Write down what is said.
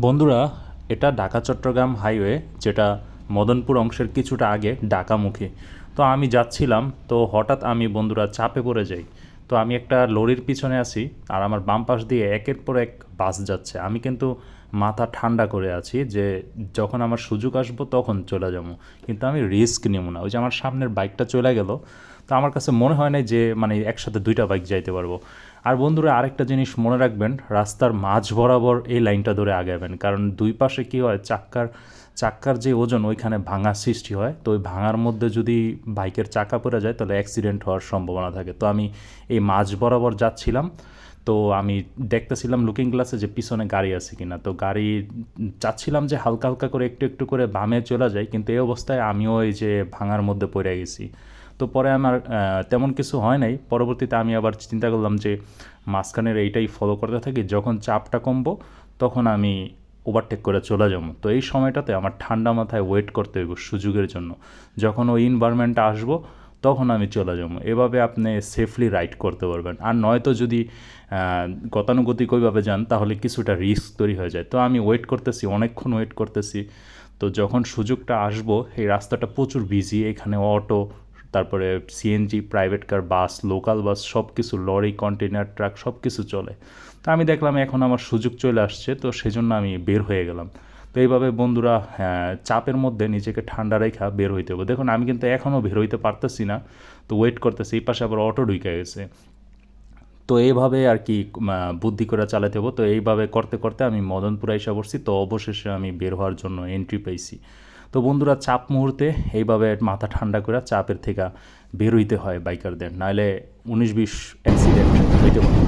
বন্ধুরা, এটা ঢাকা, চট্টগ্রাম হাইওয়ে, যেটা মদনপুর অংশের কিছুটা আগে ঢাকামুখী। তো আমি যাচ্ছিলাম, তো হঠাৎ আমি বন্ধুরা চাপে পড়ে যাই। তো আমি একটা লরির পিছনে আছি, আর আমার বাম পাশ দিয়ে একের পর এক বাস যাচ্ছে। আমি কিন্তু মাথা ঠান্ডা করে আছি যে যখন আমার সুযোগ আসব তখন চলে যাব। কিন্তু আমি রিস্ক নেব না। ওই যে আমার সামনের বাইকটা চলে গেল, তো আমার কাছে মনে হয় না যে মানে একসাথে দুইটা বাইক যাইতে পারব। আর বন্ধুরা, আরেকটা জিনিস মনে রাখবেন, রাস্তার মাঝ বরাবর এই লাইনটা ধরে আগাবেন। কারণ দুই পাশে কী হয়, চাক্কার চাক্কার যে ওজন ওইখানে ভাঙার সৃষ্টি হয়। তো ওই ভাঙার মধ্যে যদি বাইকের চাকা পড়ে যায়, তাহলে অ্যাক্সিডেন্ট হওয়ার সম্ভাবনা থাকে। তো আমি এই মাঝ বরাবর যাচ্ছিলাম। তো আমি দেখতেছিলাম লুকিং গ্লাসে যে পিছনে গাড়ি আছে কিনা। তো গাড়ি চাচ্ছিলাম যে হালকা হালকা করে একটু একটু করে বামে চলে যায়, কিন্তু এই অবস্থায় আমিও এই যে ভাঙার মধ্যে পড়ে গেছি। তো পরে আমার তেমন কিছু হয় নাই। পরবর্তীতে আমি আবার চিন্তা করলাম যে মাঝখানের এইটাই ফলো করতে থাকি, যখন চাপটা কমবো তখন আমি ওভারটেক করে চলে যাব। তো এই সময়টাতে আমার ঠান্ডা মাথায় ওয়েট করতে হইব সুযোগের জন্য। যখন ওই ইনভারমেন্টে আসব তখন আমি চলে যাব। এভাবে আপনি সেফলি রাইড করতে পারবেন। আর নয়তো যদি গতানুগতিক ওইভাবে যান, তাহলে কিছুটা রিস্ক তৈরি হয়ে যায়। তো আমি ওয়েট করতেছি, অনেকক্ষণ ওয়েট করতেছি। তো যখন সুযোগটা আসব, এই রাস্তাটা প্রচুর বিজি এখানে অটো তারপরে CNG private car bus local bus সব কিছু লরি কন্টেনার ট্রাক সব কিছু চলে। তো আমি দেখলাম এখন আমার সুযোগ চলে আসছে, তো সেজন্য আমি বের হয়ে গেলাম। তো এইভাবে বন্ধুরা হ্যাঁ, চাপের মধ্যে নিজেকে ঠান্ডা রেখা বের হইতে হবে। দেখুন আমি কিন্তু এখনও বের হইতে পারতেছি না তো ওয়েট করতেছি এই পাশে আবার অটো ঢুকে গেছে। তো এইভাবে আর কি বুদ্ধি করে চালাতে হব। তো এইভাবে করতে করতে আমি মদনপুরে এসে পড়ছি তো অবশেষে আমি বের হওয়ার জন্য এন্ট্রি পেয়েছি। তো বন্ধুরা চাপ মুহূর্তে এইভাবে মাথা ঠান্ডা করে চাপের থেকে বের হইতে হয় বাইকারদের নাহলে উনিশ বিশ অ্যাক্সিডেন্ট হইতে পারে।